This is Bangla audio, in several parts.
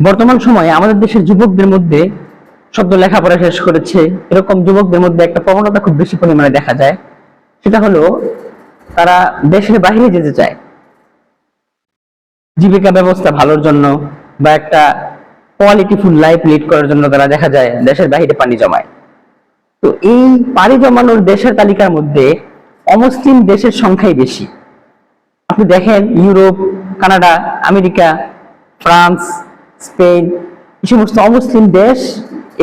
বর্তমান সময়ে আমাদের দেশের যুবকদের মধ্যে শব্দ লেখাপড়া শেষ করেছে, এরকম যুবকদের মধ্যে একটা প্রবণতা খুব বেশি পরিমাণে দেখা যায়। সেটা হলো, তারা দেশের বাইরে যেতে চায়। জীবিকা ব্যবস্থা ভালোর জন্য বা একটা কোয়ালিটিফুল লাইফ লিড করার জন্য তারা দেখা যায়, দেশের বাইরে পানি জমায়। তো এই পানি জমানোর দেশের তালিকার মধ্যে অমুসলিম দেশের সংখ্যাই বেশি। আপনি দেখেন Europe, Canada, America, France Spain, এই সমস্ত অমুসলিম দেশ,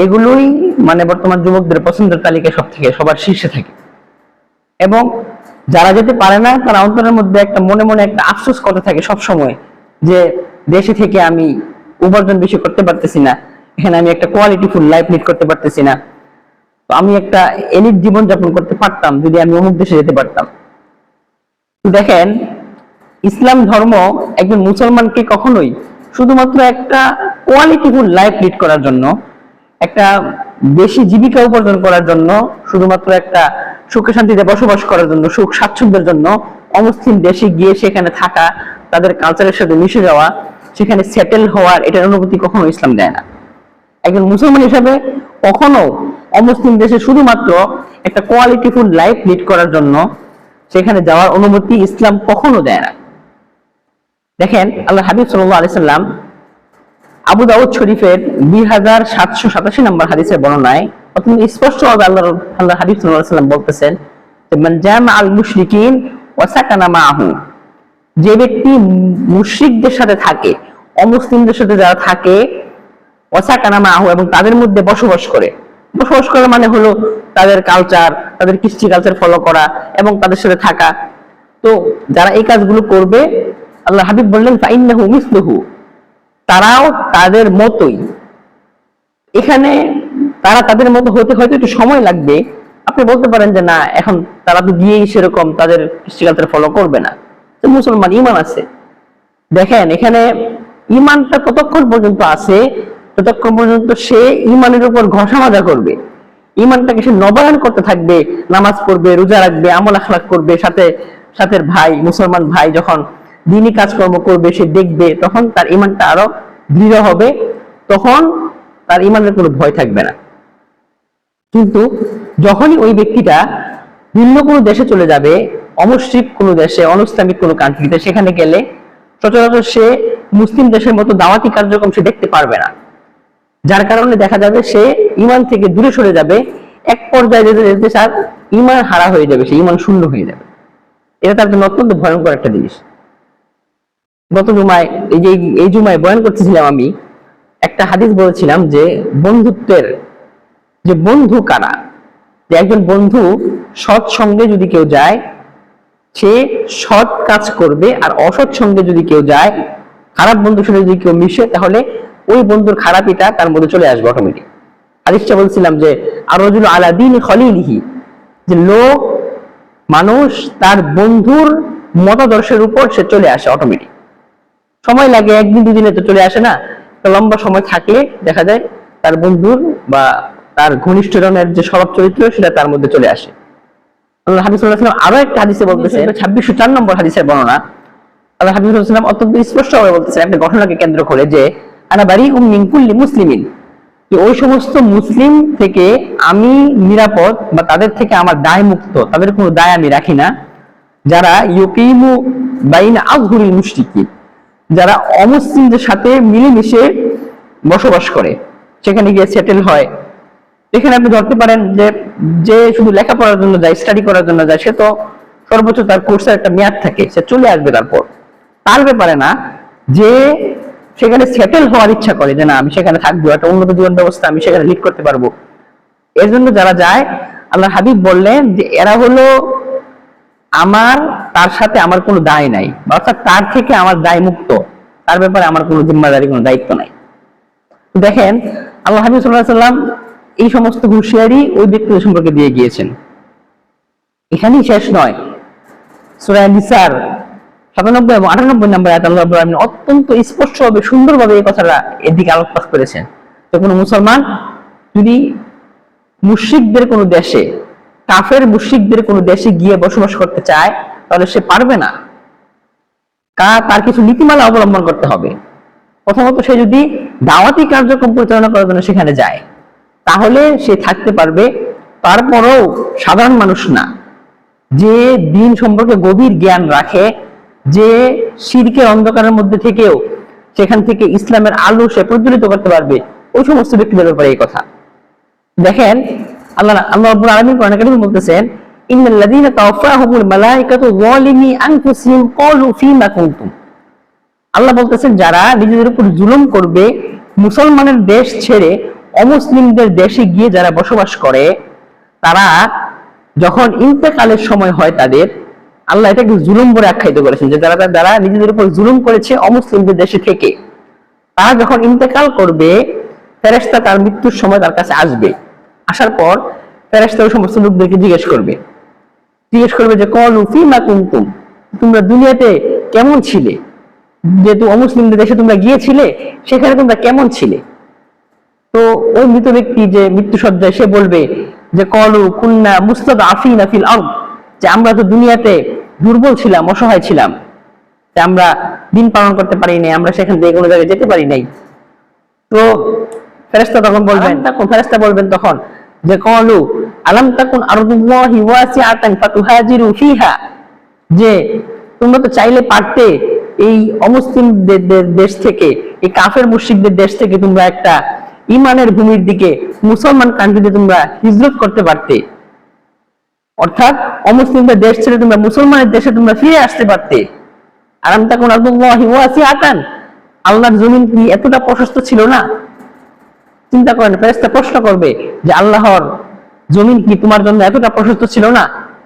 এগুলোই মানে বর্তমান যুবকদের পছন্দের তালিকায় সব থেকে সবার শীর্ষে থাকে। এবং যারা যেতে পারে না, তারা অন্তরের মধ্যে একটা মনে মনে একটা আফসোস করতে থাকে সব সময় যে দেশে থেকে আমি উপার্জন বেশি করতে পারতেছি না, এখানে আমি একটা কোয়ালিটিফুল লাইফ লিড করতে পারতেছি না। তো আমি একটা এলিট জীবন যাপন করতে পারতাম যদি আমি অমুক দেশে যেতে পারতাম। দেখেন, ইসলাম ধর্ম একজন মুসলমানকে কখনোই শুধুমাত্র একটা কোয়ালিটিফুল লাইফ লিড করার জন্য, একটা বেশি জীবিকা উপার্জন করার জন্য, শুধুমাত্র একটা সুখে শান্তিতে বসবাস করার জন্য, সুখ স্বাচ্ছন্দ্যের জন্য অমুসলিম দেশে গিয়ে সেখানে থাকা, তাদের কালচারের সাথে মিশে যাওয়া, সেখানে সেটেল হওয়ার, এটার অনুভূতি কখনো ইসলাম দেয় না। একজন মুসলমান হিসাবে কখনো অমুসলিম দেশে শুধুমাত্র একটা কোয়ালিটিফুল লাইফ লিড করার জন্য সেখানে যাওয়ার অনুমতি ইসলাম কখনো দেয় না। দেখেন আল্লাহ হাবিব সাল্লাহ আলি সাল্লাম আবু দাউদ শরীফের দুই হাজার সাতশো সাতাশি নম্বর হাদিসের বর্ণনায় অত্যন্ত স্পষ্টভাবে আল্লাহ আল্লাহ হাবিব সাল্লাহ সাল্লাম বলতেছেন আল মুশরিকিন ওয়াসাকানা মাহু যে ব্যক্তি মুশরিকদের সাথে থাকে, অমুসলিমদের সাথে যারা থাকে ওয়াসাকানা মাহু এবং তাদের মধ্যে বসবাস করে। বসবাস করা মানে হলো তাদের কালচার তাদের কৃষ্টি কালচার ফলো করা এবং তাদের সাথে থাকা। তো যারা এই কাজগুলো করবে আল্লাহ হাবিব বললেন, ফাইন্নাহু মিসলুহু। তারাও তাদের মতোই। এখানে তারা তাদের মতো হতে হয়তো একটু সময় লাগবে। আপনি বলতে পারেন যে, না, এখন তারা তো গিয়েই সেরকম তাদের কৃষ্টিকালচার ফলো করবে না। তো মুসলমান ইমান আছে। দেখেন, এখানে ইমানটা ততক্ষণ পর্যন্ত আছে, ততক্ষণ পর্যন্ত সে ইমানের উপর ঘষা মাজা করবে। ইমানটাকে সে নবায়ন করতে থাকবে, নামাজ পড়বে, রোজা রাখবে আমল আখলাক করবে। সাথে সাথে ভাই, মুসলমান ভাই যখন দিনই কাজকর্ম করবে, সে দেখবে, তখন তার ইমানটা আরও দৃঢ় হবে, তখন তার ইমানের কোনো ভয় থাকবে না। কিন্তু যখনই ওই ব্যক্তিটা ভিন্ন কোনো দেশে চলে যাবে, অমুসলিম কোনো দেশে অনইসলামিক কোনো কান্ট্রিতে সেখানে গেলে সচরাচর সে মুসলিম দেশের মতো দাওয়াতি কার্যক্রম সে দেখতে পারবে না। যার কারণে দেখা যাবে সে ইমান থেকে দূরে সরে যাবে, এক পর্যায়ে যেতে যেতে তার ইমান হারা হয়ে যাবে, সে ইমান শূন্য হয়ে যাবে। এটা তার জন্য অত্যন্ত ভয়ঙ্কর একটা জিনিস। গত জুমায়, এই যে, এই জুমায় বয়ান করতেছিলাম আমি, একটা হাদিস বলেছিলাম যে বন্ধুত্বের, যে বন্ধু কারা? যে একজন বন্ধু সৎ সঙ্গে যদি কেউ যায়, সে সৎ কাজ করবে আর অসৎ সঙ্গে যদি কেউ যায়, খারাপ বন্ধুর সাথে যদি কেউ মিশে, তাহলে ওই বন্ধুর খারাপিটা তার মধ্যে চলে আসবে অটোমেটিক হাদিসটা বলছিলাম যে আর রজুল আলাদিন খলিলিহি, যে লোক, মানুষ তার বন্ধুর মতাদর্শের উপর সে চলে আসে অটোমেটিক সময় লাগে, একদিন, দুদিনে তো চলে আসে না। লম্বা সময় থাকলে দেখা যায় তার বন্ধুর বা তার ঘনিষ্ঠ জনের যে স্বভাব চরিত্র, সেটা তার মধ্যে চলে আসে। আল্লাহ ওয়াসাল্লাম আরও একটা হাদিসে বলতেছে ছাব্বিশশো চার নম্বর হাদিসের বর্ণনা। আল্লাহ ওয়াসাল্লাম অত্যন্ত স্পষ্টভাবে বলতেছে, একটা ঘটনাকে কেন্দ্র করে যে, আনা বারি উম মিন কুল্লি মুসলিমিন। যে ওই সমস্ত মুসলিম থেকে আমি নিরাপদ বা তাদের থেকে আমার দায় মুক্ত, তাদের কোনো দায় আমি রাখি না। যারা ইউকিমু বাইনা আজহুরিল মুশরিকি যারা অমুসলিমদের সাথে মিলেমিশে বসবাস করে। সেখানে গিয়ে সেটেল হয়। এখানে আপনি ধরতে পারেন যে যে শুধু লেখাপড়ার জন্য যায় স্টাডি করার জন্য যায়, সে তো সর্বোচ্চ তার কোর্সের একটা মেয়াদ থাকে, সে চলে আসবে তারপর। তার ব্যাপারে না, যে সেখানে সেটেল হওয়ার ইচ্ছা করে যে, না, আমি সেখানে থাকব, একটা উন্নত জীবন ব্যবস্থা আমি সেখানে লিড করতে পারব। এর জন্য যারা যায় আল্লাহ হাবিব বললেন যে, এরা হলো আমার, তার সাথে আমার কোনো দায় নাই। অর্থাৎ তার থেকে আমার দায় মুক্ত। তার ব্যাপারে আমার কোনো জিম্মাদারি, কোনো দায়িত্ব নাই। দেখেন, আল্লাহ হাবিব এই সমস্ত হুঁশিয়ারি ওই ব্যক্তিদের সম্পর্কে দিয়ে গিয়েছেন। এখানেই শেষ নয়। সুরায় সাতানব্বই এবং আটানব্বই নম্বর আয়াত আল্লাহ অত্যন্ত স্পষ্টভাবে, সুন্দরভাবে এই কথাটা এদিকে আলোকপাত করেছেন। যে কোনো মুসলমান যদি মুশরিকদের কোনো দেশে কাফের মুশরিকদের কোনো দেশে গিয়ে বসবাস করতে চায়, তাহলে সে পারবে না। তার কিছু নীতিমালা অবলম্বন করতে হবে। প্রথমত সে যদি দাওয়াতি কার্যক্রম পরিচালনা করার জন্য সেখানে যায়, তাহলে সে থাকতে পারবে, তারপরও সাধারণ মানুষ না। যে দিন সম্পর্কে গভীর জ্ঞান রাখে, যে শিরকের অন্ধকারের মধ্যে থেকেও সেখান থেকে ইসলামের আলো সে প্রজ্বলিত করতে পারবে, ওই সমস্ত ব্যক্তিদের ব্যাপারে এই কথা। দেখেন আল্লাহ বলতেছেন যারা নিজেদের উপর জুলুম করবে, মুসলমানের দেশ ছেড়ে অমুসলিমদের দেশে গিয়ে যারা বসবাস করে, তারা যখন ইন্তেকালের সময় হয় তাদের, আল্লাহ এটাকে জুলুম বলে আখ্যায়িত করেছেন যে যারা নিজেদের উপর জুলুম করেছে অমুসলিমদের দেশে থেকে, তারা যখন ইন্তেকাল করবে, ফেরেশতা তার মৃত্যুর সময় তার কাছে আসবে। আসার পর ফেরেশতা ওই সমস্ত লোকদেরকে জিজ্ঞেস করবে। জিজ্ঞেস করবে যে, কল ফিমা কুনতুম? তোমরা দুনিয়াতে কেমন ছিলে? যেহেতু অমুসলিমদের দেশে তোমরা গিয়েছিলে, সেখানে তোমরা কেমন ছিলে? তো ওই মৃত ব্যক্তি যে মৃত্যু সজ্জায় সে বলবে যে, কলু কুন্না মুস্তাদ আফিনা ফিল আরদ। যে, আমরা তো দুনিয়াতে দুর্বল ছিলাম, অসহায় ছিলাম। যে, আমরা দিন পালন করতে পারি নাই, আমরা সেখান থেকে কোনো জায়গায় যেতে পারি নাই। তো ফেরেশতা তখন বলবেন। তখন ফেরেশতা বলবেন তখন যে কলু আলাম তাকুন আরদুল্লাহি ওয়াসিআতান ফাতুহাজিরু ফিহা। যে তোমরা তো চাইলে পারতে এই অমুসলিমদের দেশ থেকে এই কাফের মুশরিকদের দেশ থেকে তোমরা একটা ইমানের ভূমির দিকে মুসলমান কান্ট্রিতে তোমরা হিজরত করতে পারতে। অর্থাৎ অমুসলিমদের দেশ ছেড়ে তোমরা মুসলমানের দেশে তোমরা ফিরে আসতে পারতে। আরাম তাকুন আরদুল্লাহি ওয়াসিআতান আল্লাহর জমিন কি এতটা প্রশস্ত ছিল না? চিন্তা করেন ফেরেশতা প্রশ্ন করবে যে আল্লাহর জমিন কি তোমার জন্য এতটা প্রশস্ত ছিল না?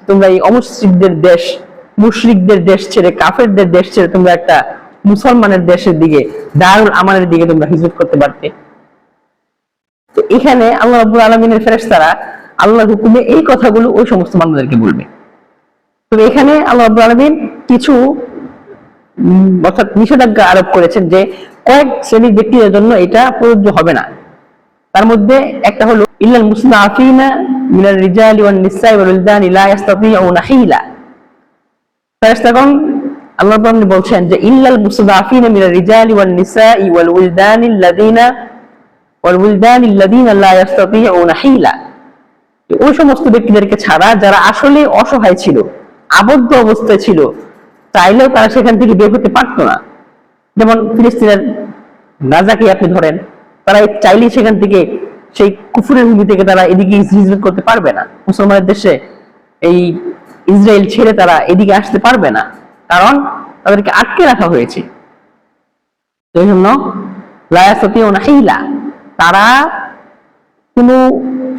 তোমরা এই অমুসলিমদের দেশ, মুশরিকদের দেশ ছেড়ে, কাফেরদের দেশ ছেড়ে তোমরা একটা মুসলমানের দেশের দিকে, দারুল আমানের দিকে তোমরা হিজরত করতে পারতে। তো এখানে আল্লাহ রাব্বুল আলামিনের ফেরেশতারা আল্লাহর হুকুমে এই কথাগুলো ওই সমস্ত মানুষদেরকে বলবে। তবে এখানে আল্লাহ রাব্বুল আলামিন কিছু অর্থাৎ নিষেধাজ্ঞা আরোপ করেছেন যে কয়েক শ্রেণির ব্যক্তিদের জন্য এটা প্রযোজ্য হবে না। তার মধ্যে একটা হলো, ইল্লাল মুসনাফিনা মিনার রিজালি ওয়ান নিসাই ওয়াল উলদানি লা হিলা ফেরেশতাগণ, আল্লাহ আলামিন বলছেন যে, ইল্লাল মুসনাফিনা মিনার রিজালি ওয়ান নিসাই ওয়াল উলদানি আল্লাযিনা, ওয়াল উলদানি আল্লাযিনা লা হিলা ওই সমস্ত ব্যক্তিদেরকে ছাড়া যারা আসলে অসহায় ছিল, আবদ্ধ অবস্থায় ছিল, চাইলেও তারা সেখান থেকে বের হতে পারতো না। যেমন ফিলিস্তিনের গাজাকে আপনি ধরেন তারা এই চাইলেই সেখান থেকে সেই কুফুরের ভূমি থেকে তারা এদিকে হিজরত করতে পারবে না। মুসলমানের দেশে এই ইসরায়েল ছেড়ে তারা এদিকে আসতে পারবে না। কারণ তাদেরকে আটকে রাখা হয়েছে। তারা কোনো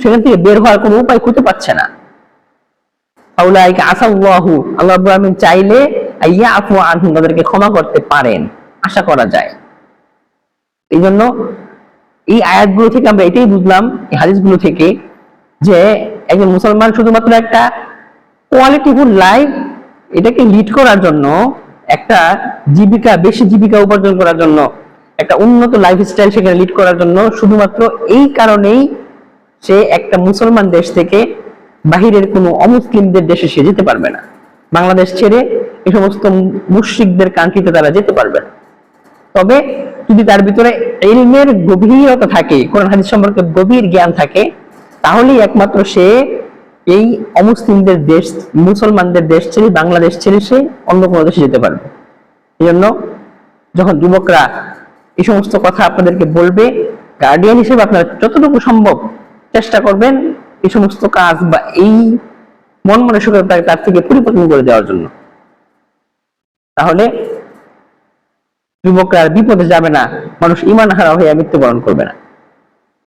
সেখান থেকে বের হওয়ার কোনো উপায় খুঁজে পাচ্ছে না। আউলাইকা আসাল্লাহু, আল্লাহ রাব্বুল চাইলে আইয়া আফু আনহুম, তাদেরকে ক্ষমা করতে পারেন। আশা করা যায়। এই জন্য এই আয়াতগুলো থেকে আমরা এটাই বুঝলাম, এই হাদিসগুলো থেকে, যে একজন মুসলমান শুধুমাত্র একটা কোয়ালিটিফুল লাইফ এটাকে লিড করার জন্য, একটা জীবিকা, বেশি জীবিকা উপার্জন করার জন্য, একটা উন্নত লাইফস্টাইল সেখানে লিড করার জন্য, শুধুমাত্র এই কারণেই সে একটা মুসলমান দেশ থেকে বাহিরের কোনো অমুসলিমদের দেশে সে যেতে পারবে না। বাংলাদেশ ছেড়ে এই সমস্ত মুশ্রিকদের কান্ট্রিতে তারা যেতে পারবে না। তবে যদি তার ভিতরে এলমের গভীরতা থাকে, কোরআন হাদিস সম্পর্কে গভীর জ্ঞান থাকে, তাহলেই একমাত্র সে এই অমুসলিমদের দেশ, মুসলমানদের দেশ ছেড়ে বাংলাদেশ ছেড়ে সে অন্য কোনো দেশে যেতে পারবে। এই জন্য যখন যুবকরা এই সমস্ত কথা আপনাদেরকে বলবে গার্ডিয়ান হিসেবে আপনারা যতটুকু সম্ভব চেষ্টা করবেন এই সমস্ত কাজ বা এই মন মানসিকতা তার থেকে পরিবর্তন করে দেওয়ার জন্য। তাহলে যুবকরা বিপদে যাবে না। মানুষ ইমান হারা হইয়া মৃত্যুবরণ করবে না।